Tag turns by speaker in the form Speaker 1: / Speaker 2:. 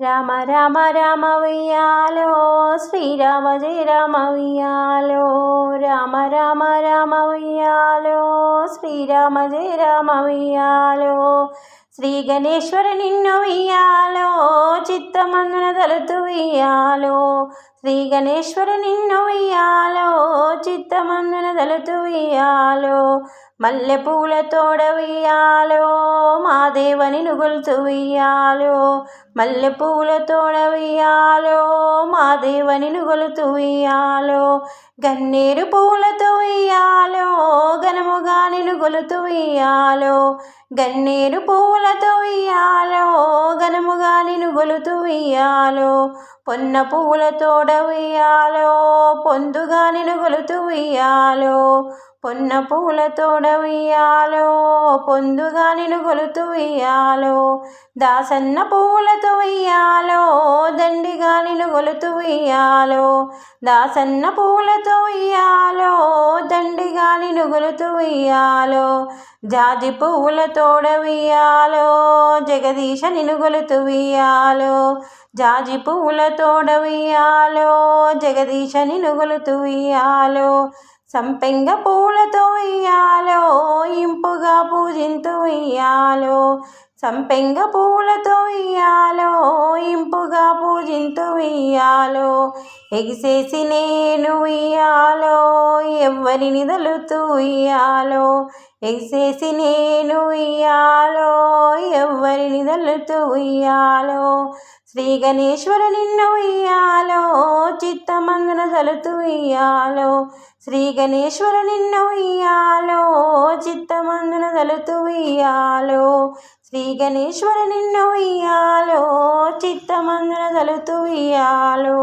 Speaker 1: రామ రామ రామ ఉయ్యాలో శ్రీరామ జయ రామ ఉయ్యాలో. రామ రామ రామ ఉయ్యాలో శ్రీరామ జయ రామ ఉయ్యాలో. శ్రీ గణేశ్వర నిన్ను ఉయ్యాలో చిత్తమందున తలుతు ఉయ్యాలో శ్రీ గణేశ్వర నిన్ను ఉయ్యాలో చిత్తమందున తలుతు ఉయ్యాలో మల్లె పూల తోడ ఉయ్యాలో మా దేవని నుగులుతూ ఉయ్యాలో మల్లె పూల తోడ దేవనిను మా ఇయ్యాలో గన్నేరు పూలతో ఇయ్యాలో ఘనముగా నినుగొలుతూ ఇయ్యాలో గన్నేరు పూలతో ఇయ్యాలో ఘనముగా నినుగొలుతూ ఇయ్యాలో పొన్న పూల తోడ ఉయ్యాలో పొందుగా నినుగొలుతూ ఇయ్యాలో పొన్న పూల ఉయ్యాలో పొందుగా నిను గొలుతు ఉయ్యాలో దాసన్న పూలతో ఉయ్యాలో దండిగా నిన్ను గొలుతు ఉయ్యాలో దాసన్న పూలతో ఉయ్యాలో దండిగా నిన్ను గొలుతు ఉయ్యాలో జాజి పువ్వుల తోడవియాలో జగదీశ నిను గొలుతు ఉయ్యాలో జాజి పువ్వుల తోడవియాలో జగదీశ నిను గొలుతు ఉయ్యాలో సంపెంగ పూలతో ఇయ్యాలో ఇంపుగా పూజింతు ఇయ్యాలో. సంపెంగ పూలతో ఇయ్యాలో ఇంపుగా పూజింతు ఇయ్యాలో. ఎగిసేసి నేను ఇయ్యాలో ఎవ్వరిని దలుతూ ఇయ్యాలో. ఎగిసేసి నేను ఇయ్యాలో ఎవ్వరిని దలుతూ ఉయ్యాలో? శ్రీ గణేశ్వర నిన్ను ఉయ్యాలో చిత్తమందున సలుతూ ఇయ్యాలో శ్రీ గణేశ్వర నిన్ను ఉయ్యాలో చిత్తమందున సలుతూ ఇయ్యాలో శ్రీ గణేశ్వర నిన్ను ఉయ్యాలో చిత్తమందున సలుతూ ఇయ్యాలో